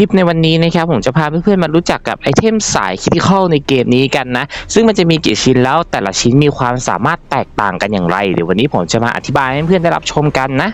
ลิปในวันนี้นะครับผมจะพาเพื่อนๆมารู้จักกับไอเทมสายคิติคอลในเกมนี้กันนะ ซึ่งมันจะมีกี่ชิ้นแล้วแต่ละชิ้นมีความสามารถแตกต่างกันอย่างไร เดี๋ยววันนี้ผมจะมาอธิบายให้เพื่อนๆได้รับชมกันนะ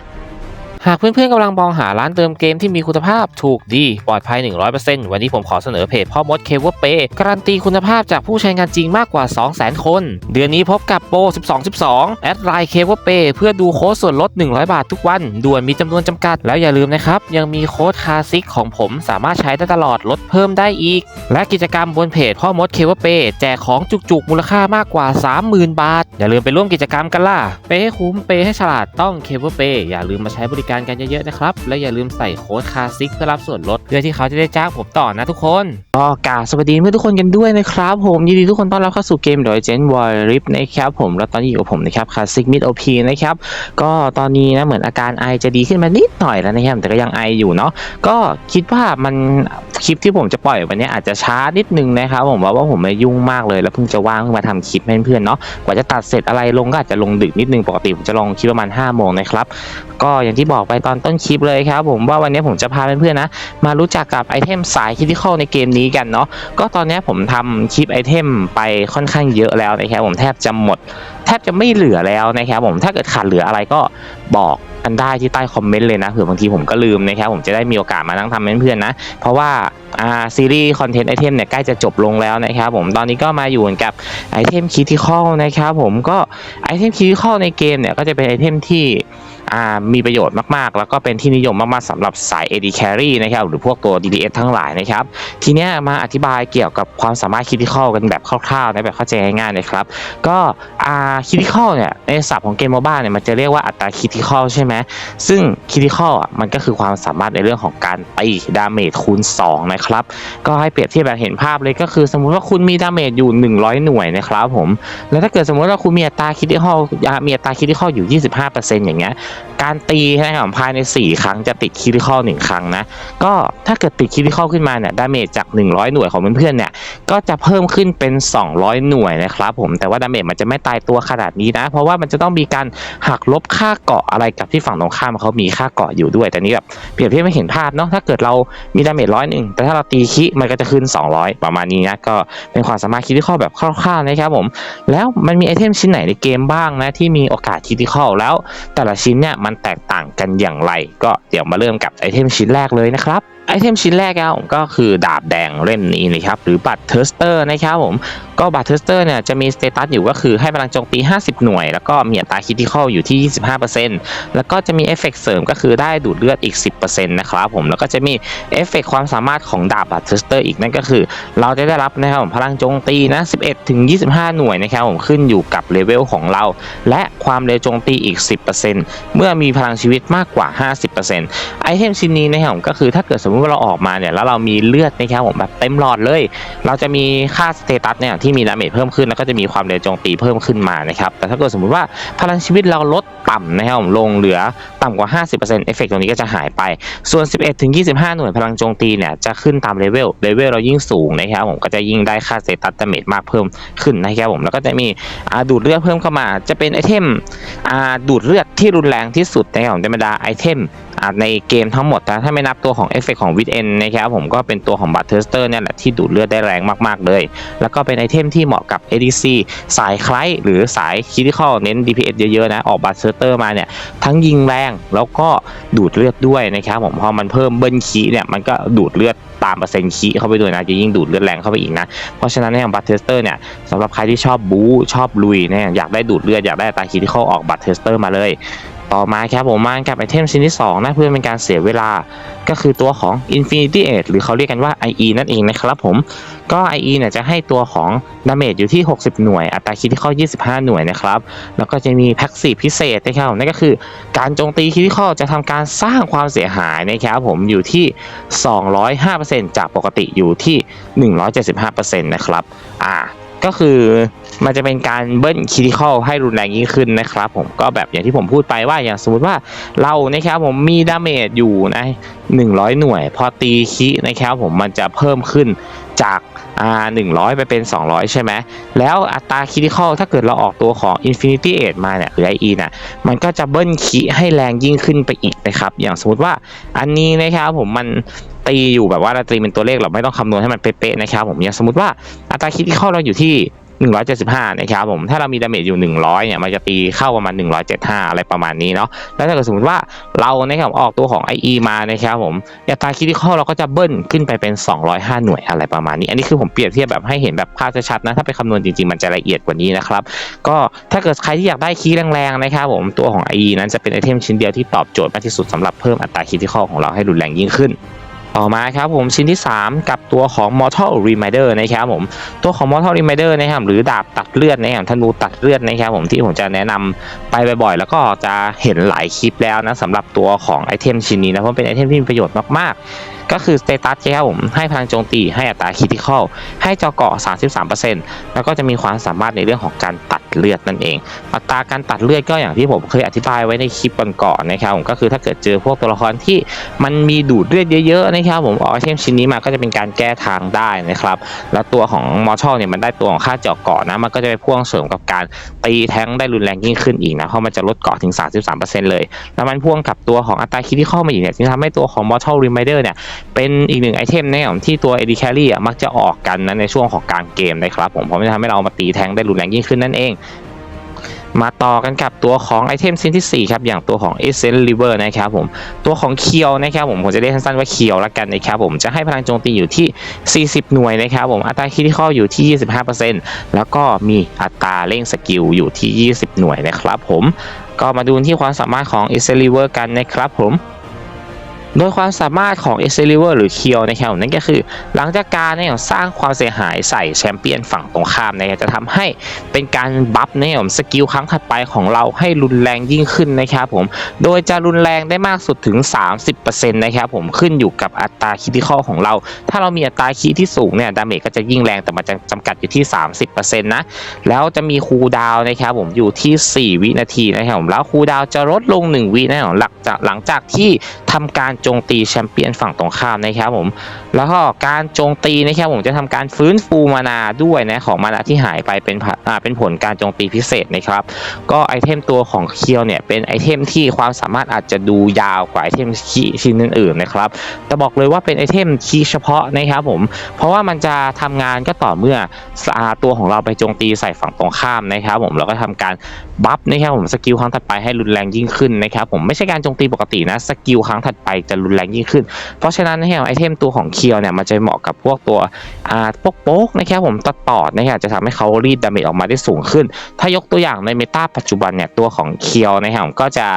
หากเพื่อนๆกำลังมองหาร้านเติมเกมที่มีคุณภาพถูกดี ปลอดภัย 100%วันนี้ผมขอเสนอเพจพ่อมดเคเวเปการันตีคุณภาพจากผู้ใช้งานจริงมากกว่า 200,000 คน เดือนนี้พบกับโปร 12 12 แอดไลน์เคเวเปเพื่อดูโค้ดส่วนลด 100 บาททุกวันด่วนมีจำนวนจำกัด แล้วอย่าลืมนะครับ ยังมีโค้ดคาซิกของผมสามารถใช้ได้ตลอดลดเพิ่มได้อีก และกิจกรรมบนเพจพ่อมดเคเวเปแจกของจุกๆมูลค่ามากกว่า 30,000 บาท อย่าลืมไปร่วมกิจกรรมกันล่ะเปย์ให้คุ้มเปย์ให้ฉลาดต้องเคเวเปอย่าลืมมาใช้บริการกันเยอะๆนะครับ และอย่าลืมใส่โค้ดคาซิกเพื่อรับส่วนลดเพื่อที่เขาจะได้จ้างผมต่อนะทุกคนก็กาสวัสดีเพื่อนทุกคนกันด้วยนะครับ ผมยินดีทุกคนต้อนรับเข้าสู่เกมโดยเจนวอลริฟนะครับผมแล้วตอนนี้อยู่กับผมนะครับคาซิกมิดโอพีนะครับก็ตอนนี้นะเหมือนอาการไอจะดีขึ้นมานิดหน่อยแล้วนะครับแต่ก็ยังไออยู่เนาะก็คิดว่ามัน คลิปที่ผมจะปล่อยวันนี้อาจจะช้านิดนึงนะครับผมว่าว่าผมไม่ยุ่งมากเลยแล้วเพิ่งจะว่างเพิ่งมาทำคลิปให้เพื่อนๆเนาะกว่าจะตัดเสร็จอะไรลงก็อาจจะลงดึกนิดนึงปกติผมจะลงคลิปประมาณ5โมงนะครับก็อย่างที่บอกไปตอนต้นคลิปเลยครับผมว่าวันนี้ผมจะพาเพื่อนๆนะ มารู้จักกับไอเทมสายคิด i คอลในเกมนี้กันเนาะก็ตอนนี้ผมทำคลิปไอเทมไปค่อนข้างเยอะแล้วนะครับผมแทบจะหมด แทบจะไม่เหลือแล้วนะครับผมถ้าเกิดขาดเหลืออะไรก็บอก กันได้ที่ใต้คอมเมนต์เลยนะเผื่อบางทีผมก็ลืมนะครับผมจะได้มีโอกาสมานั่งทำให้เพื่อนๆนะ เพราะว่าอ่าซีรีส์คอนเทนต์ไอเทมเนี่ยใกล้จะจบลงแล้วนะครับผมตอนนี้ก็มาอยู่กับไอเทมคิทิคอลนะครับผมก็ไอเทมคิทิคอลในเกมเนี่ยก็จะเป็นไอเทมที่ มีประโยชน์มากๆ แล้วก็เป็นที่นิยมมากๆสำหรับสาย AD Carry นะครับหรือพวกตัว DPS ทั้งหลายนะครับ ทีนี้มาอธิบายเกี่ยวกับความสามารถคิด i คอลกันแบบคร่าวๆนะแบบเข้าใจง่ายๆนะครับ ก็อ่าคิด i คอลเนี่ยในศัพท์ของเกมโมบ้าเนี่ยมันจะเรียกว่าอัตราคิด i คอลใช่ไหมซึ่งคิด i คอลอะมันก็คือความสามารถในเรื่องของการตีดาเมจคูณ 2 นะครับ ก็ให้เปรียบเทียบแบบเห็นภาพเลยก็คือ สมมุติว่าคุณมีดาเมจอยู่ 100 หน่วยนะครับผมแล้วถ้าเกิดสมมติว่าคุณมีอัตราคิด i คอลมีอัตราคิด i คอลอยู่ 25%อย่างเงี้ยการตีนะครับภายใน 4 ครั้งจะติดคิด i คอล1ครั้งนะ ก็ถ้าเกิดติดคิด i คอลขึ้นมาเนี่ยดาเมจจาก 100 หน่วยของเพื่อนๆเนี่ยก็จะเพิ่มขึ้นเป็น 200 หน่วยนะครับผมแต่ว่าดาเมจมันจะไม่ตายตัวขนาดนี้นะ เพราะว่ามันจะต้องมีการหักลบค่าเกาะอะไรกับที่ฝั่งตรงข้ามเขามีค่าเกาะอยู่ด้วย แต่นี้แบบเปรียบเทียบไม่เห็นภาพเนาะถ้าเกิดเรามีดาเมจร้อยหนึ่งแต่ถ้าเราตีคิมันก็จะขึ้น 200 ประมาณนี้นะก็เป็นความสามารถคิด i คอลแบบคร่าวๆนะครับผมแล้วมันมีไอเทมชิ้นไหนในเกมบ้างนะที่มีโอกาสคิด i คอลแล้วแต่ละชิ้นเนี่ยมันแตกต่างกันอย่างไร ก็เดี๋ยวมาเริ่มกับไอเทมชิ้นแรกเลยนะครับ ไอเทมชิ้นแรกครับผมก็คือดาบแดงเล่มนี้นะครับหรือบัตรเทอร์สเตอร์นะครับผมก็บัตรเทอร์สเตอร์เนี่ยจะมีสเตตัสอยู่ก็คือให้พลังโจมตี 50 หน่วย แล้วก็มีอัตราคิด i คอลอยู่ที่ 25%แล้วก็จะมีเอฟเฟกต์เสริมก็คือได้ดูดเลือดอีก 10%นะครับผมแล้วก็จะมีเอฟเฟกต์ความสามารถของดาบบัตรเทอร์สเตอร์อีกนั่นก็คือ เราจะได้รับนะครับผมพลังโจมตีนะ 11 ถึง 25 หน่วยนะครับผมขึ้นอยู่กับเลเวลของเรา และความเร็วโจมตีอีก 10%เมื่อมีพลังชีวิตมากกว่า 50%ไอเทมชิ้นนี้นะครับผมก็คือถ้าเกิดสมมติว่าเราออกมาเนี่ยแล้วเรามีเลือดนะครับผมแบบเต็มหลอดเลย เราจะมีค่าสเตตัสเนี่ยที่มีดาเมจเพิ่มขึ้นแล้วก็จะมีความเร็วโจมตีเพิ่มขึ้นมานะครับแต่ถ้าเกิดสมมติว่าพลังชีวิตเราลดต่ำนะครับผมลงเหลือต่ำกว่า 50%เอฟเฟกต์ตรงนี้ก็จะหายไปส่วน 11ถึง25 หน่วยพลังโจมตีเนี่ยจะขึ้นตามเลเวลเลเวลเรายิ่งสูงนะครับผมก็จะยิ่งได้ค่าสเตตัสดาเมจมากเพิ่มขึ้นนะครับผมแล้วก็จะมีดูดเลือดเพิ่มเข้ามา จะเป็นไอเทมดูดเลือดที่รุนแรงที่สุดนะครับผมธรรมดาไอเทม อ่าในเกมทั้งหมดแต่ถ้าไม่นับตัวของเอฟเฟกของวิดเอนนะครับผมก็เป็นตัวของบัตเทอร์สเตอร์เนี่ยแหละที่ดูดเลือดได้แรงมากๆเลย แล้วก็เป็นไอเทมที่เหมาะกับ ADC สายคล้ายหรือสายคิด i คอลเน้น DPS เยอะๆนะออกบัตเทอร์สเตอร์มาเนี่ยทั้งยิงแรงแล้วก็ดูดเลือดด้วยนะครับผมพอมันเพิ่มเบิ้ลคีเนี่ยมันก็ดูดเลือดตามเปอร์เซ็นต์คีเข้าไปด้วยนะจะยิ่งดูดเลือดแรงเข้าไปอีกนะ เพราะฉะนั้นในของบัตเทอร์สเตอร์เนี่ยสำหรับใครที่ชอบบู๊ชอบลุยเนี่ยอยากได้ดูดเลือดอยากได้ตาคิด i คอลออกบัตเทอร์สเตอร์มาเลย ต่อมาครับผมมากับไอเทมชิ้นที่2นะเพื่อเป็นการเสียเวลาก็คือตัวของ Infinity Edge หรือเขาเรียกกันว่า IE นั่นเองนะครับผมก็ IE เนี่ยจะให้ตัวของดาเมจอยู่ที่ 60 หน่วย อัตราคิดที่ข้า25 หน่วยนะครับ แล้วก็จะมีแพ็กซีพิเศษนะครับนั่นก็คือการโจมตีคิดที่ข้าจะทำการสร้างความเสียหายนะครับผมอยู่ที่ 205%จากปกติอยู่ที่ 175%นะครับอ่า ก็คือมันจะเป็นการเบิ้ลคิด i คอลให้รุนแรงยิ่งขึ้นนะครับผมก็แบบอย่างที่ผมพูดไปว่าอย่างสมมติว่าเรานะครับผมมีดาเมจอยู่นะ100 หน่วย พอตีคินะครับผมมันจะเพิ่มขึ้นจากอ่า100 ไปเป็น 200 ใช่ไหมแล้วอัตราคิด i คอลถ้าเกิดเราออกตัวของ Infinity Edge มาเนี่ยหรือ IE น่ะมันก็จะเบิ้ลคิให้แรงยิ่งขึ้นไปอีกนะครับ อย่างสมมติว่าอันนี้นะครับผมมัน ตีอยู่แบบว่าเราตีเป็นตัวเลขเราไม่ต้องคำนวณให้มันเป๊ะๆนะครับผมอย่างสมมติว่าอัตราคิดที่เข้าเราอยู่ที่175นะครับผมถ้าเรามีดาเมจอยู่ 100เนี่ยมันจะตีเข้าประมาณ 175 อะไรประมาณนี้เนาะแล้วถ้าเกิดสมมติว่าเรานะครับออกตัวของ IE มานะครับผมอัตราคิดที่เข้าเราก็จะเบิ้ลขึ้นไปเป็น 205 หน่วยอะไรประมาณนี้ อันนี้คือผมเปรียบเทียบแบบให้เห็นแบบภาพชัดๆนะถ้าไปคำนวณจริงๆ มันจะละเอียดกว่านี้นะครับก็ถ้าเกิดใครที่อยากได้คีย์แรงๆนะครับผมตัวของ IE นั้นจะเป็นไอเทมชิ้นเดียวที่ตอบโจทย์มากที่สุดสำหรับเพิ่มอัตราคิดที่เข้าของเราให้รุนแรงยิ่งขึ้น ต่อมาครับผมชิ้นที่ 3 กับตัวของ Mortal Reminder นะครับผมตัวของ Mortal Reminder นะครับหรือดาบตัดเลือดนะครับธนูตัดเลือดนะครับผมที่ผมจะแนะนำไปบ่อยๆ แล้วก็จะเห็นหลายคลิปแล้วนะสำหรับตัวของไอเทมชิ้นนี้นะเพราะเป็นไอเทมที่มีประโยชน์มากๆ ก็คือสเตตัสครับผมให้พลังโจมตีให้อัตราคิติคอลให้เจาะเกาะ 33%แล้วก็จะมีความสามารถในเรื่องของการตัด เลือดนั่นเอง อัตราการตัดเลือดก็อย่างที่ผมเคยอธิบายไว้ในคลิปก่อนๆนะครับผมก็คือถ้าเกิดเจอพวกตัวละครที่มันมีดูดเลือดเยอะๆนะครับผมออกไอเทมชิ้นนี้มาก็จะเป็นการแก้ทางได้นะครับแล้วตัวของมอช a ลเนี่ยมันได้ตัวของค่าเจาะเกาะนะมันก็จะไปพ่วงเสริมกับการตีแท้งได้รุนแรงยิ่งขึ้นอีกนะเพราะมันจะลดเกาะถึง 33%เลย แล้วมันพ่วงกับตัวของอัตราคิดที่เข้ามาอีกเนี่ยที่ทำให้ตัวของ Mortal Reminder เนี่ยเป็นอีกหนึ่งไอเทมนะครับที่ตัว AD Carry อะมักจะออกกันนะในช่วงของกลางเกมนะครับผมเพราะมันทำให้เรามาตีแท้งได้รุนแรงยิ่งขึ้นนั่นเอง มาต่อกันกับตัวของไอเทมชิ้นที่ 4 ครับ อย่างตัวของ Essence River นะครับผม ตัวของเคียวนะครับผม ผมจะเรียกสั้นๆว่าเคียวละกันนะครับผม จะให้พลังโจมตีอยู่ที่ 40 หน่วยนะครับผม อัตราคิดที่เข้าอยู่ที่ 25%แล้วก็มีอัตราเร่งสกิลอยู่ที่ 20 หน่วยนะครับผม ก็มาดูที่ความสามารถของ Essence River กันนะครับผม โดยความสามารถของ e x c e l i v e r หรือเคียวนะครับนั่นก็คือ หลังจากการเนี่ยสร้างความเสียหายใส่แชมเปี้ยนฝั่งตรงข้ามนะครับจะทำให้เป็นการบัฟเนี่ยสกิลครั้งถัดไปของเราให้รุนแรงยิ่งขึ้นนะครับผมโดยจะรุนแรงได้มากสุดถึง 30%นะครับผมขึ้นอยู่กับอัตราคิติคอของเรา ถ้าเรามีอัตราคีที่สูงเนี่ยดาเมจก็จะยิ่งแรงแต่มันจะจำกัดอยู่ที่ 30%นะแล้วจะมีคูลดาวนะครับผมอยู่ที่ 4 วินาทีนะครับผมแล้วคูลดาวจะลดลง 1 วินะครับหลังจากหลังจากที่ทำการโจจมตีแชมเปี้ยนฝั่งตรงข้ามนะครับผม แล้วก็การโจมตีนะครับผมจะทำการฟื้นฟูมานาด้วยนะของมานาที่หายไปเป็นผลอ่าเป็นผลการโจมตีพิเศษนะครับ ก็ไอเทมตัวของเคียวเนี่ยเป็นไอเทมที่ความสามารถอาจจะดูยาวกว่าไอเทมชิ้นอื่นๆนะครับ แต่บอกเลยว่าเป็นไอเทมคีย์เฉพาะนะครับผม เพราะว่ามันจะทำงานก็ต่อเมื่ออ่าตัวของเราไปโจมตีใส่ฝั่งตรงข้ามนะครับผมแล้วก็ทำการบัฟนะครับผมสกิลครั้งถัดไปให้รุนแรงยิ่งขึ้นนะครับผมไม่ใช่การโจมตีปกตินะสกิลครั้งถัดไปจะรุนแรงยิ่งขึ้น เพราะฉะนั้นนะครับไอเทมตัวของเคียวเนี่ยมันจะเหมาะกับพวกตัวอ่าโป๊กนะครับผมตัดต่อนะครับจะทำให้เขารีดดาเมจออกมาได้สูงขึ้น ถ้ายกตัวอย่างในเมตาปัจจุบันเนี่ยตัวของเคียวนะครับผมก็จะ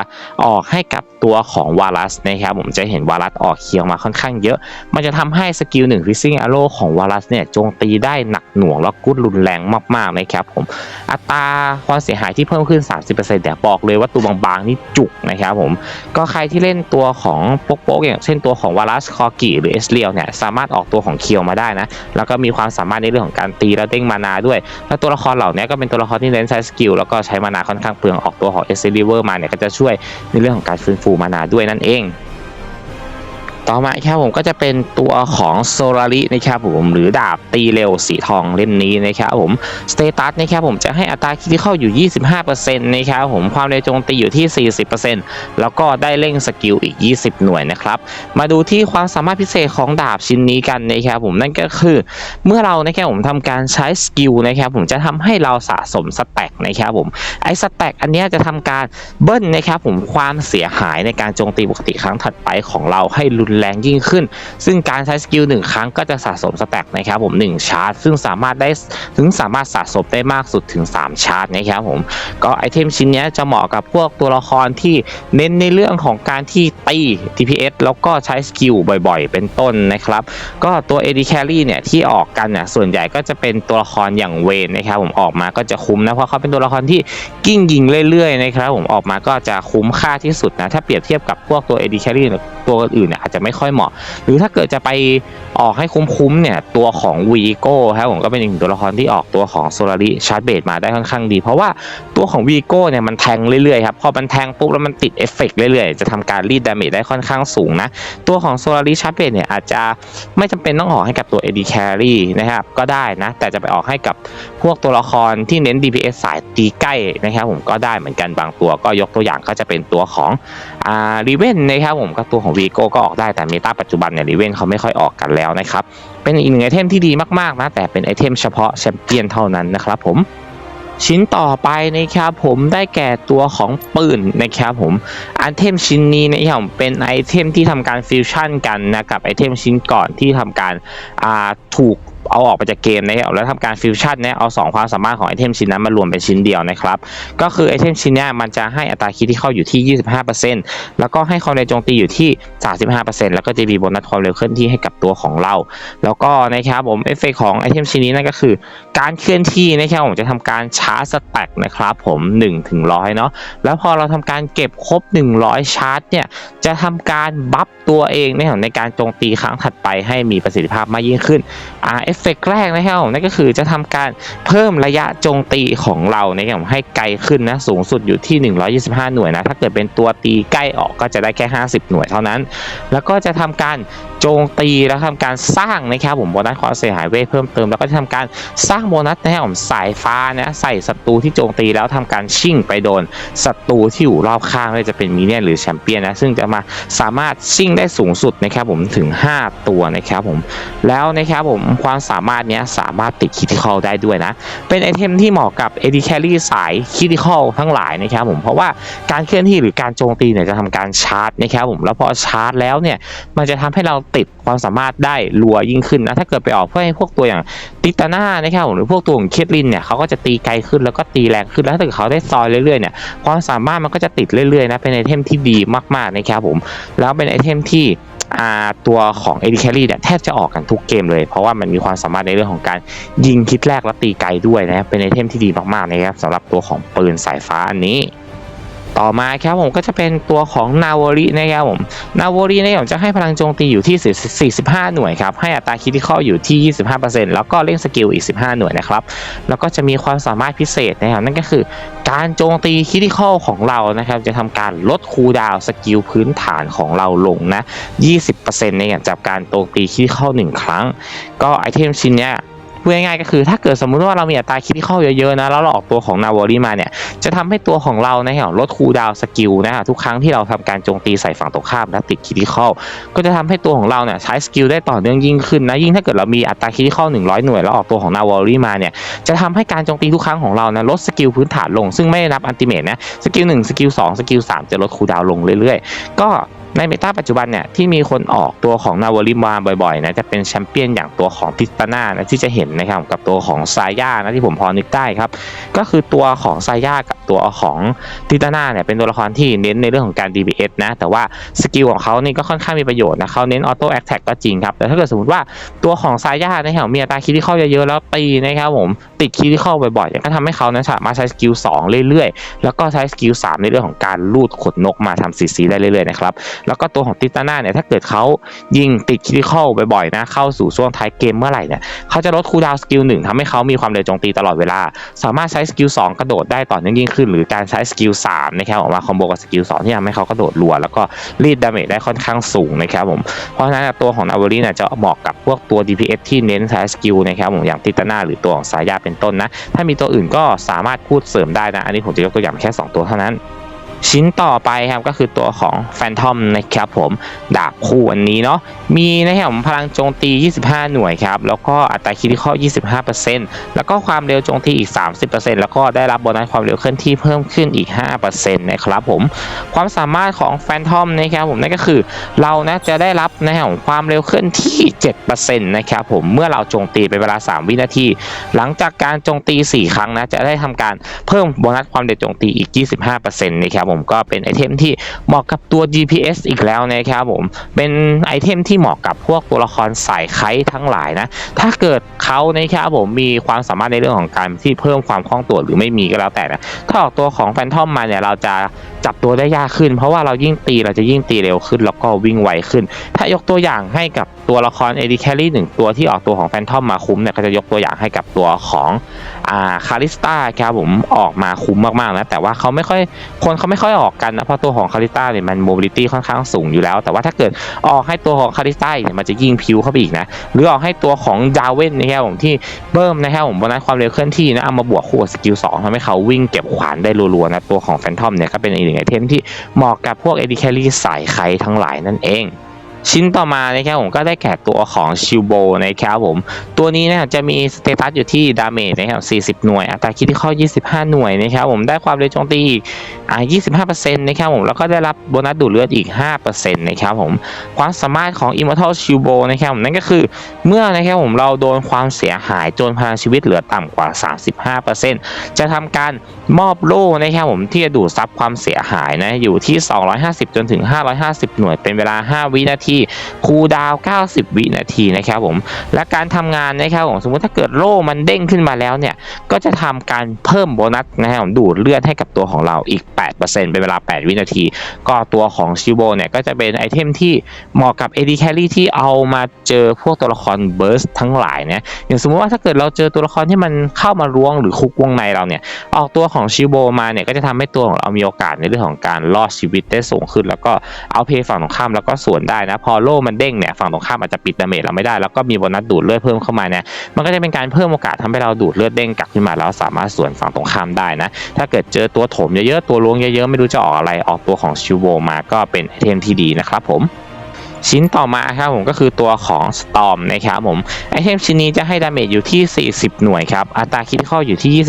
ออกให้กับตัวของวาลัสนะครับผมจะเห็นวาลัสออกเคียวมาค่อนข้างเยอะ มันจะทำให้สกิลหนึ่งฟิซซิ่งอโร่ของวาลัสเนี่ยโจมตีได้หนักหน่วงแล้วกุดรุนแรงมากๆนะครับผมอัตราความเสียหายที่เพิ่มขึ้น 30%แต่บอกเลยว่าตัวบางๆนี่จุกนะครับผมก็ใครที่เล่นตัวของโป๊กๆอย่างเช่นตัวของวาลัสคอกิหรือเอสเลียวเนี่ยสามารถออกตัวของเคียวมาได้นะ แล้วก็มีความสามารถในเรื่องของการตีและเด้งมานาด้วย แล้วตัวละครเหล่านี้ก็เป็นตัวละครที่เน้นใช้สกิลแล้วก็ใช้มานาค่อนข้างเปลืองออกตัวของเอสเรียมาเนี่ยก็จะช่วยในเรื่องของการฟื้นฟูมานาด้วยนั่นเอง ต่อมาครับผมก็จะเป็นตัวของโซลารินะครับผมหรือดาบตีเร็วสีทองเล่มนี้นะครับผมสเตตัสนะครับผมจะให้อัตราคิดที่เข้าอยู่ 25%นะครับผมความเร็วโจมตีอยู่ที่ 40%แล้วก็ได้เร่งสกิลอีก 20 หน่วยนะครับ มาดูที่ความสามารถพิเศษของดาบชิ้นนี้กันนะครับผมนั่นก็คือ เมื่อเรานะครับผมทำการใช้สกิลนะครับผมจะทำให้เราสะสมสแต็กนะครับผมไอ้สแต็กอันนี้จะทำการเบิ้ลนะครับผมความเสียหายในการโจมตีปกติครั้งถัดไปของเราให้รุนแรงยิ่งขึ้น ซึ่งการใช้สกิลหนึ่งครั้งก็จะสะสมสแต็กนะครับผม1ชาร์จ ซึ่งสามารถได้ถึงสามารถสะสมได้มากสุดถึง 3 ชาร์จนะครับผมก็ไอเทมชิ้นนี้จะเหมาะกับพวกตัวละครที่เน้นในเรื่องของการที่ตี TPS แล้วก็ใช้สกิลบ่อยๆ เป็นต้นนะครับ ก็ตัว AD Carry เนี่ยที่ออกกันเนี่ยส่วนใหญ่ก็จะเป็นตัวละครอย่างเวนนะครับผมออกมาก็จะคุ้มนะเพราะเขาเป็นตัวละครที่กิ้งยิงเรื่อยๆนะครับผมออกมาก็จะคุ้มค่าที่สุดนะถ้าเปรียบเทียบกับพวกตัว AD Carry เนี่ตัวอื่นเนี่ยอาจจะไม่ค่อยเหมาะ หรือถ้าเกิดจะไปออกให้คุ้มๆเนี่ยตัวของวีโก้ครับผมก็เป็นอีกหนึ่งตัวละครที่ออกตัวของโซลาริชาร์จเบดมาได้ค่อนข้างดี เพราะว่าตัวของวีโก้เนี่ยมันแทงเรื่อยๆครับพอมันแทงปุ๊บแล้วมันติดเอฟเฟกต์เรื่อยๆ จะทำการรีดดาเมจได้ค่อนข้างสูงนะ ตัวของโซลาริชาร์จเบดเนี่ยอาจจะไม่จำเป็นต้องออกให้กับตัว AD Carry นะครับก็ได้นะ แต่จะไปออกให้กับพวกตัวละครที่เน้น DPS สายตีใกล้นะครับผมก็ได้เหมือนกันบางตัวก็ยกตัวอย่างก็จะเป็นตัวของอ่ารีเวนนะครับผมก็ตัวของวีโก้ก็ออกได้แต่เมตาปัจจุบันเนี่ยรีเวนเขาไม่ค่อยออกกันแล้วนะครับ เป็นอีกหนึ่งไอเทมที่ดีมากๆนะ แต่เป็นไอเทมเฉพาะแชมเปี้ยนเท่านั้นนะครับผมชิ้นต่อไปนะครับผมได้แก่ตัวของปืนนะครับผมไอเทมชิ้นนี้นะครับผมเป็นไอเทมที่ทำการฟิวชั่นกันนะกับไอเทมชิ้นก่อนที่ทำการถูก เอาออกไปจากเกมนะครับแล้วทำการฟิวชั่นเนี่ยเอาสองความสามารถของไอเทมชิ้นนั้นมารวมเป็นชิ้นเดียวนะครับ ก็คือไอเทมชิ้นนี้มันจะให้อัตราคิดที่เข้าอยู่ที่ 25%แล้วก็ให้ความเร็วโจมตีอยู่ที่ 35%แล้วก็จะมีโบนัสความเร็วเคลื่อนที่ให้กับตัวของเรา แล้วก็นะครับผมเอฟเฟกของไอเทมชิ้นนี้นั่นก็คือ การเคลื่อนที่นะครับผมจะทำการชาร์จสแต็กนะครับผม1ถึง100เนาะแล้วพอเราทำการเก็บครบ 100 ชาร์จเนี่ยจะทำการบัฟตัวเองนะครับในการโจมตีครั้งถัดไปให้มีประสิทธิภาพมากยิ่งขึ้นอฟเฟกแรกนะครับผมนั่นก็คือจะทำการเพิ่มระยะโจมตีของเรานะครับผมให้ไกลขึ้นนะสูงสุดอยู่ที่ 125 หน่วยนะถ้าเกิดเป็นตัวตีใกล้ออกก็จะได้แค่ 50 หน่วยเท่านั้น แล้วก็จะทำการโจมตีแล้วทำการสร้างนะครับผมโบนัสความเสียหายเวทเพิ่มเติมแล้วก็จะทำการสร้างโบนัสนะครับผมสายฟ้านะใส่ศัตรูที่โจมตีแล้วทำการชิ่งไปโดนศัตรูที่อยู่รอบข้างไม่ว่าจะเป็นมินเนี่ยนหรือแชมเปี้ยนนะซึ่งจะมาสามารถชิ่งได้สูงสุดนะครับผมถึง 5 ตัวนะครับผมแล้วนะครับผมความสามารถเนี้ยสามารถติดคิติคอลได้ด้วยนะ เป็นไอเทมที่เหมาะกับเอดีแครี่สายคิติคอลทั้งหลายนะครับผมเพราะว่าการเคลื่อนที่หรือการโจมตีเนี่ยจะทำการชาร์จนะครับผมแล้วพอชาร์จแล้วเนี่ยมันจะทำให้เราติดความสามารถได้รัวยิ่งขึ้นนะถ้าเกิดไปออกเพื่อให้พวกตัวอย่างติตาน่านะครับผมหรือพวกตัวของเคทลินเนี่ยเขาก็จะตีไกลขึ้นแล้วก็ตีแรงขึ้นแล้วถ้าเกิดเขาได้ซอยเรื่อยๆเนี่ยความสามารถมันก็จะติดเรื่อยๆนะเป็นไอเทมที่ดีมากๆนะครับผมแล้วเป็นไอเทมที่ ตัวของเอ d ิแครี่เนี่ยแทบจะออกกันทุกเกมเลย เพราะว่ามันมีความสามารถในเรื่องของการยิงคิดแรกและตีไกลด้วยนะครับเป็นไอเทมที่ดีมากๆนะครับสำหรับตัวของปืนสายฟ้าอันนี้ต่อมาครับผมก็จะเป็นตัวของนาวรินะครับผมนาวรีเนี่ยผมจะให้พลังโจมตีอยู่ที่ 45 หน่วยครับให้อัตราคิติคอลอยู่ที่ 25%แล้วก็เล่นสกิลอีก 15 หน่วยนะครับแล้วก็จะมีความสามารถพิเศษนะครับนั่นก็คือ การโจมตีคิติคอลของเรานะครับ จะทำการลดคูลดาวสกิลพื้นฐานของเราลงนะ 20%ในการจากการโจมตีคิติคอล1ครั้ง ก็ไอเทมชิ้นเนี้ย พูดง่ายๆก็คือถ้าเกิดสมมุติว่าเรามีอัตราคิดที่เข้าเยอะๆนะแล้วเราออกตัวของนาวอรี่มาเนี่ยจะทำให้ตัวของเรานะครับลดคูดาวสกิลนะฮะทุกครั้งที่เราทำการโจมตีใส่ฝั่งตรงข้ามและติดคิดที่เข้าก็จะทำให้ตัวของเราเนี่ยใช้สกิลได้ต่อเนื่องยิ่งขึ้นนะยิ่งถ้าเกิดเรามีอัตราคิดที่เข้า100 หน่วยแล้วออกตัวของนาวอรี่มาเนี่ยจะทำให้การโจมตีทุกครั้งของเรานะลดสกิลพื้นฐานลง ซึ่งไม่ได้นับอันติเมทนะสกิล1สกิล2สกิล3จะลดคูดาวลงเรื่อยๆ ก็ ในเมตาปัจจุบันเนี่ยที่มีคนออกตัวของนาวอริมาบ่อยๆนะจะเป็นแชมเปี้ยนอย่างตัวของทิสตาน่านะที่จะเห็นนะครับกับตัวของซาย่านะที่ผมพอนึกได้ครับก็คือตัวของซาย่ากับตัวของทิตาน่าเนี่ยเป็นตัวละครที่เน้นในเรื่องของการ DPS นะแต่ว่าสกิลของเขานี่ก็ค่อนข้างมีประโยชน์นะเขาเน้นออโต้แอคแท็กก็จริงครับแต่ถ้าเกิดสมมติว่าตัวของซาย่านะครับมีอัตราคิดที่เข้าเยอะๆแล้วตีนะครับผมติดคิดที่เข้าบ่อยๆก็ทำให้เขานั้นสามารถใช้สกิล2เรื่อยๆ แล้วก็ใช้สกิล3ในเรื่องของการลูดขนนกมาทำซีซีได้เรื่อยๆนะครับแล้วก็ตัวของติตาน่าเนี่ยถ้าเกิดเขายิงติดคิริคอลบ่อยๆนะเข้าสู่ช่วงท้ายเกมเมื่อไหร่เนี่ยเขาจะลดคูลดาวน์สกิลหนึ่งทำให้เขามีความเร็วโจมตีตลอดเวลา สามารถใช้สกิล2กระโดดได้ต่อเนื่องยิ่งขึ้น หรือการใช้สกิล3นะครับออกมาคอมโบกับสกิล2ที่ทำให้เขากระโดดรัวแล้วก็รีดดาเมจได้ค่อนข้างสูงนะครับผมเพราะฉะนั้นตัวของนาวารีเนี่ยจะเหมาะกับพวกตัว DPS ที่เน้นใช้สกิลนะครับผมอย่างติตาน่าหรือตัวของสายยาเป็นต้นนะถ้ามีตัวอื่นก็สามารถพูดเสริมได้นะ อันนี้ผมจะยกตัวอย่างแค่สองตัวเท่านั้น ชิ้นต่อไปครับก็คือตัวของแฟนทอมนะครับผมดาบคู่อันนี้เนาะมีนะครับผมพลังโจมตี 25 หน่วยครับแล้วก็อัตราคิดข้อ 25%แล้วก็ความเร็วโจมตีอีก 30%แล้วก็ได้รับโบนัสความเร็วเคลื่อนที่เพิ่มขึ้นอีก 5%นะครับผมความสามารถของแฟนทอมนะครับผมนั่นก็คือเรานะจะได้รับนะครับความเร็วเคลื่อนที่ 7%นะครับผมเมื่อเราโจมตีเป็นเวลา 3 วินาที หลังจากการโจมตี 4 ครั้งนะจะได้ทำการเพิ่มโบนัสความเร็วโจมตีอีก 25%นะครับผมก็เป็นไอเทมที่เหมาะกับตัว GPS อีกแล้วนะครับผมเป็นไอเทมที่เหมาะกับพวกตัวละครสายไคท์ทั้งหลายนะถ้าเกิดเขานะครับผมมีความสามารถในเรื่องของการที่เพิ่มความคล่องตัวหรือไม่มีก็แล้วแต่นะถ้าออกตัวของแฟนทอมมาเนี่ยเราจะจับตัวได้ยากขึ้น เพราะว่าเรายิ่งตีเราจะยิ่งตีเร็วขึ้น แล้วก็วิ่งไวขึ้น ถ้ายกตัวอย่างให้กับตัวละครเอดีแคลรี่หนึ่งตัวที่ออกตัวของแฟนทอมมาคุ้มเนี่ยก็จะยกตัวอย่างให้กับตัวของคาริสตาครับผมออกมาคุ้มมากๆนะแต่ว่าเขาไม่ค่อยคนเขาไม่ค่อยออกกันนะเพราะตัวของคาริสตาเนี่ยมันโมบิลิตี้ค่อนข้างสูงอยู่แล้ว แต่ว่าถ้าเกิดออกให้ตัวของคาริสตาเนี่ยมันจะยิงพิวเข้าไปอีกนะหรือออกให้ตัวของดาวเวนนะครับผมที่เบิ่มนะครับผมบนนั้นความเร็วเคลื่อนที่นะเอามาบวกคู่กับสกิลสองทำให้เขาวิ่งเก็บขวานได้รัวๆนะตัวของแฟนทอมเนี่ยก็เป็นอีกหนึ่งไอเทมที่เหมาะกับพวกเอดีแคลรี่สายไคทั้งหลายนั่นเอง ชิ้นต่อมานะครับผมก็ได้แก่ตัวของชิวโบนะครับผม ตัวนี้นะครับจะมีสเตตัสอยู่ที่ดาเมจนะครับ40 หน่วย อัตราคิดที่เข้า25 หน่วยนะครับผมได้ความเร็วโจมตีอีกอ่า25%นะครับผมแล้วก็ได้รับโบนัสดูดเลือดอีก 5%นะครับผมความสามารถของ Immortal Shield Bow นะครับผมนั่นก็คือเมื่อนะครับผมเราโดนความเสียหายจนพลังชีวิตเหลือต่ำกว่า 35%จะทำการมอบโล่นะครับผมที่จะดูดซับความเสียหายนะอยู่ที่ 250 จนถึง 550 หน่วยเป็นเวลา 5 วินาทีคูลดาวน์90 วินาทีนะครับผม และการทำงานนะครับผมสมมติถ้าเกิดโล่มันเด้งขึ้นมาแล้วเนี่ย ก็จะทำการเพิ่มโบนัสนะครับผมดูดเลือดให้กับตัวของเราอีก 8%เป็นเวลา 8 วินาที ก็ตัวของชิโบเนี่ย ก็จะเป็นไอเทมที่เหมาะกับ AD Carry ที่เอามาเจอพวกตัวละครเบิร์สทั้งหลายนี่ยอย่างสมมติว่าถ้าเกิดเราเจอตัวละครที่มันเข้ามาล้วงหรือคุกวงในเราเนี่ยออกตัวของชิโบมาเนี่ยก็จะทำให้ตัวของเรามีโอกาสในเรื่องของการรอดชีวิตได้สูงขึ้น แล้วก็เอาเพย์ฝั่งตรงข้ามแล้วก็สวนได้นะพอโล่มันเด้งเนี่ยฝั่งตรงข้ามอาจจะปิดดาเมจเราไม่ได้แล้วก็มีโบนัสดูดเลือดเพิ่มเข้ามาเนี่ยมันก็จะเป็นการเพิ่มโอกาสทำให้เราดูดเลือดเด้งกลับขึ้นมาแล้วสามารถสวนฝั่งตรงข้ามได้นะถ้าเกิดเจอตัวโถมเยอะๆตัวล้วงเยอะๆไม่รู้จะออกอะไรออกตัวของชิวโวมาก็เป็นไอเทมที่ดีนะครับผม ชิ้นต่อมาครับผมก็คือตัวของ Storm นะครับผมไอเทมชิ้นนี้จะให้ดาเมจอยู่ที่ 40 หน่วยครับ อัตราคิดเข้าอยู่ที่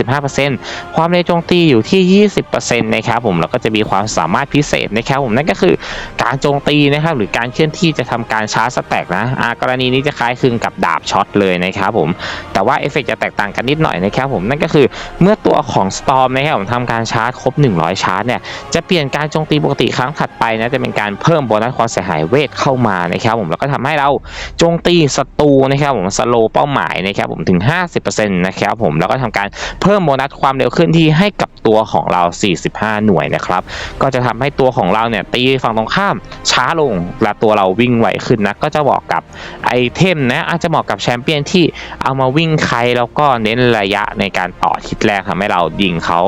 25%ความเร็วโจมตีอยู่ที่ 20%นะครับผมแล้วก็จะมีความสามารถพิเศษนะครับผมนั่นก็คือการโจมตีนะครับหรือการเคลื่อนที่จะทำการชาร์จสแต็กนะอากรณีนี้จะคล้ายคลึงกับดาบช็อตเลยนะครับผมแต่ว่าเอฟเฟกต์จะแตกต่างกันนิดหน่อยนะครับผมนั่นก็คือเมื่อตัวของ Storm นะครับผมทำการชาร์จครบ 100 ชาร์จเนี่ยจะเปลี่ยนการโจมตีปกติครั้งถัดไปนะจะเป็นการเพิ่มโบนัสความเสียหายเวทเข้ามานะครับผมแล้วก็ทำให้เราโจมตีศัตรูนะครับผมสโลเป้าหมายนะครับผมถึง 50%นะครับผมแล้วก็ทำการเพิ่มโบนัสความเร็วเคลื่อนที่ให้กับตัวของเรา 45 หน่วยนะครับก็จะทำให้ตัวของเราเนี่ยตีฝั่งตรงข้ามช้าลงและตัวเราวิ่งไวขึ้นนะก็จะเหมาะกับไอเทมนะอาจจะเหมาะกับแชมเปี้ยนที่เอามาวิ่งใครแล้วก็เน้นระยะในการต่อทิศแรกทำให้เรายิงเขา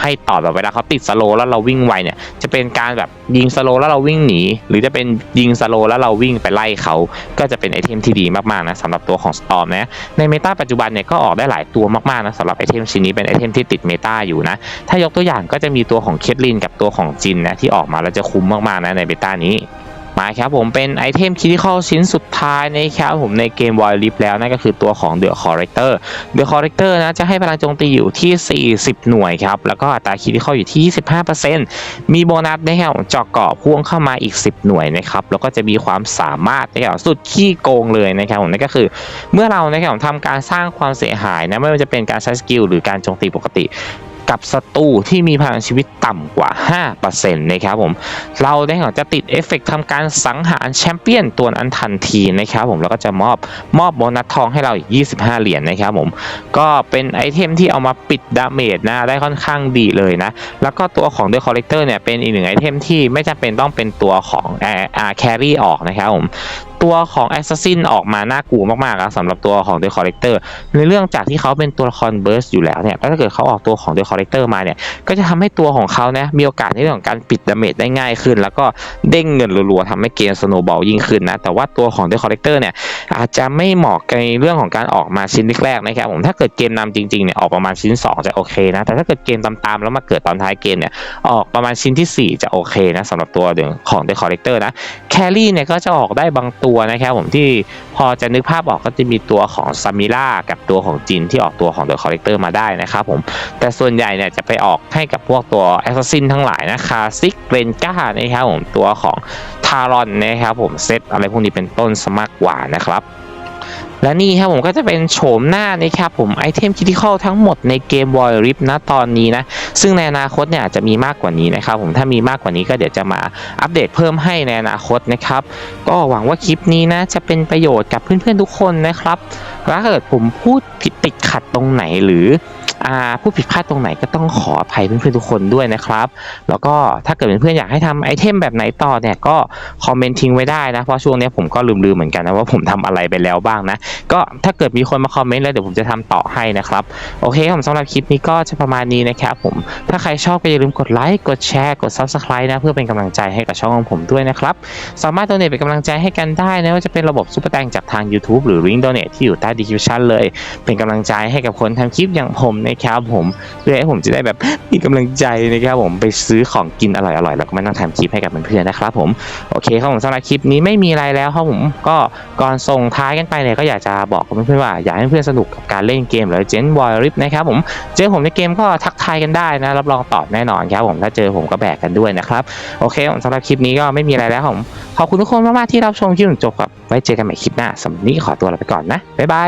ให้ต่อแบบเวลาเขาติดสโลแล้วเราวิ่งไวเนี่ยจะเป็นการแบบยิงสโลแล้วเราวิ่งหนี หรือจะเป็นยิงสโลแล้วเราวิ่งไปไล่เขาก็จะเป็นไอเทมที่ดีมากๆนะสำหรับตัวของ Storm นะในเมตาปัจจุบันเนี่ยก็ออกได้หลายตัวมากๆนะสำหรับไอเทมชิ้นนี้เป็นไอเทมที่ติดเมตาอยู่นะถ้ายกตัวอย่างก็จะมีตัวของเคทลินกับตัวของจินนะที่ออกมาแล้วจะคุ้มมากๆนะในเบต้านี้ มาครับผมเป็นไอเทมคิ t ิคอลชิ้นสุดท้ายนะครับผมในเกม w อยลิฟแล้วนั่นก็คือตัวของ The Corrector The Corrector นะจะให้พลังโจมตีอยู่ที่ 40 หน่วยครับแล้วก็อัตราคิ t ิคอลอยู่ที่ 25%มีโบนัสนะครับเจาะเกาะพ่วงเข้ามาอีก 10 หน่วยนะครับแล้วก็จะมีความสามารถนะครับสุดขี้โกงเลยนะครับผมนั่นก็คือ เมื่อเรานะครับทำการสร้างความเสียหายนะไม่ว่าจะเป็นการใช้สกิลหรือการโจมตีปกติ กับศัตรูที่มีพลังชีวิตต่ำกว่า 5%นะครับผม เราได้ของจะติดเอฟเฟกต์ทำการสังหารแชมเปี้ยนตัวนั้นทันทีนะครับผม แล้วก็จะมอบมอบโบนัสทองให้เราอีก 25 เหรียญนะครับผม ก็เป็นไอเทมที่เอามาปิดดาเมจนะ ได้ค่อนข้างดีเลยนะ แล้วก็ตัวของ The Collector เนี่ยเป็นอีกหนึ่งไอเทมที่ไม่จำเป็นต้องเป็นตัวของแอร์แครี่ออกนะครับผมตัวของ Assassin ออกมาน่ากลัวมากๆนะสำหรับตัวของ The Collector ในเรื่องจากที่เขาเป็นตัวละครเบิร์สอยู่แล้วเนี่ยถ้าเกิดเขาออกตัวของ The Collector มาเนี่ยก็จะทำให้ตัวของเขาเนะมีโอกาสในเรื่องของการปิดดาเมจได้ง่ายขึ้น แล้วก็เด้งเงินรัวๆทำให้เกมสโนบอลยิ่งขึ้นนะแต่ว่าตัวของ The Collector เนี่ยอาจจะไม่เหมาะในเรื่องของการออกมาชิ้นแรกๆนะครับผมถ้าเกิดเกมนำจริงๆเนี่ยออกประมาณชิ้น 2 จะโอเคนะแต่ถ้าเกิดเกมตามๆแล้วมาเกิดตอนท้ายเกมเนี่ยออกประมาณชิ้นทีสี่4 จะโอเคนะสำหรับตัวของ The Collector นะแครี่เนี่ยก็จะออกได้บางตัวนะครับผมที่พอจะนึกภาพออกก็จะมีตัวของซามิล่ากับตัวของจินที่ออกตัวของเดอะคอลเลกเตอร์มาได้นะครับผมแต่ส่วนใหญ่เนี่ยจะไปออกให้กับพวกตัวแอสซัสซินทั้งหลายนะคาซิกเรนก้านะครับผมตัวของทารอนนะครับผมเซตอะไรพวกนี้เป็นต้นสมากกว่านะครับ และนี่ครับผมก็จะเป็นโฉมหน้านะครับผมไอเทมคิ t ิคอลทั้งหมดในเกมบอยริปนะตอนนี้นะ ซึ่งในอนาคตเนี่ยจจะมีมากกว่านี้นะครับผมถ้ามีมากกว่านี้ก็เดี๋ยวจะมาอัปเดตเพิ่มให้ในอนาคตนะครับ ก็หวังว่าคลิปนี้นะจะเป็นประโยชน์กับเพื่อนๆทุกคนนะครับ ถ้าเกิดผมพูดผิดติดขัดตรงไหนหรืออ่าผู้ผิดพลาดตรงไหนก็ต้องขออภัยเพื่อนๆทุกคนด้วยนะครับ แล้วก็ถ้าเกิดเพื่อนๆอยากให้ทำไอเทมแบบไหนต่อเนี่ยก็คอมเมนต์ทิ้งไว้ได้นะ เพราะช่วงนี้ผมก็ลืมๆเหมือนกันนะว่าผมทำอะไรไปแล้วบ้างนะ ก็ถ้าเกิดมีคนมาคอมเมนต์แล้วเดี๋ยวผมจะทำต่อให้นะครับ โอเคครับผมสำหรับคลิปนี้ก็จะประมาณนี้นะครับผม ถ้าใครชอบก็อย่าลืมกดไลค์กดแชร์กด Subscribe นะเพื่อเป็นกำลังใจให้กับช่องของผมด้วยนะครับ สามารถโดเนทเป็นกำลังใจให้กันได้นะว่าจะเป็นระบบซุปเปอร์แตงจากทาง YouTube หรือ Link Donate ที่อยู่ใต้ description เลย เป็นกำลังใจให้กับคนทำคลิปอย่างผมนะครับผมเพื่อให้ผมจะได้แบบมีกำลังใจนะครับผมไปซื้อของกินอร่อยๆแล้วก็มานั่งทำคลิปให้กับเพื่อนๆนะครับผมโอเคครับผมสำหรับคลิปนี้ไม่มีอะไรแล้วครับผมก็ก่อนส่งท้ายกันไปเนี่ยก็อยากจะบอกกับเพื่อนๆว่าอยากให้เพื่อนสนุกกับการเล่นเกมหรือเจนวอยริฟนะครับผมเจอผมในเกมก็ทักทายกันได้นะรับรองตอบแน่นอนครับผมถ้าเจอผมก็แบกกันด้วยนะครับโอเคผมสำหรับคลิปนี้ก็ไม่มีอะไรแล้วครับผมขอบคุณทุกคนมากๆที่รับชมคลิปจนจบครับไว้เจอกันใหม่คลิปหน้าสำหรับนี้ขอตัวลาไปก่อนนะบ๊ายบาย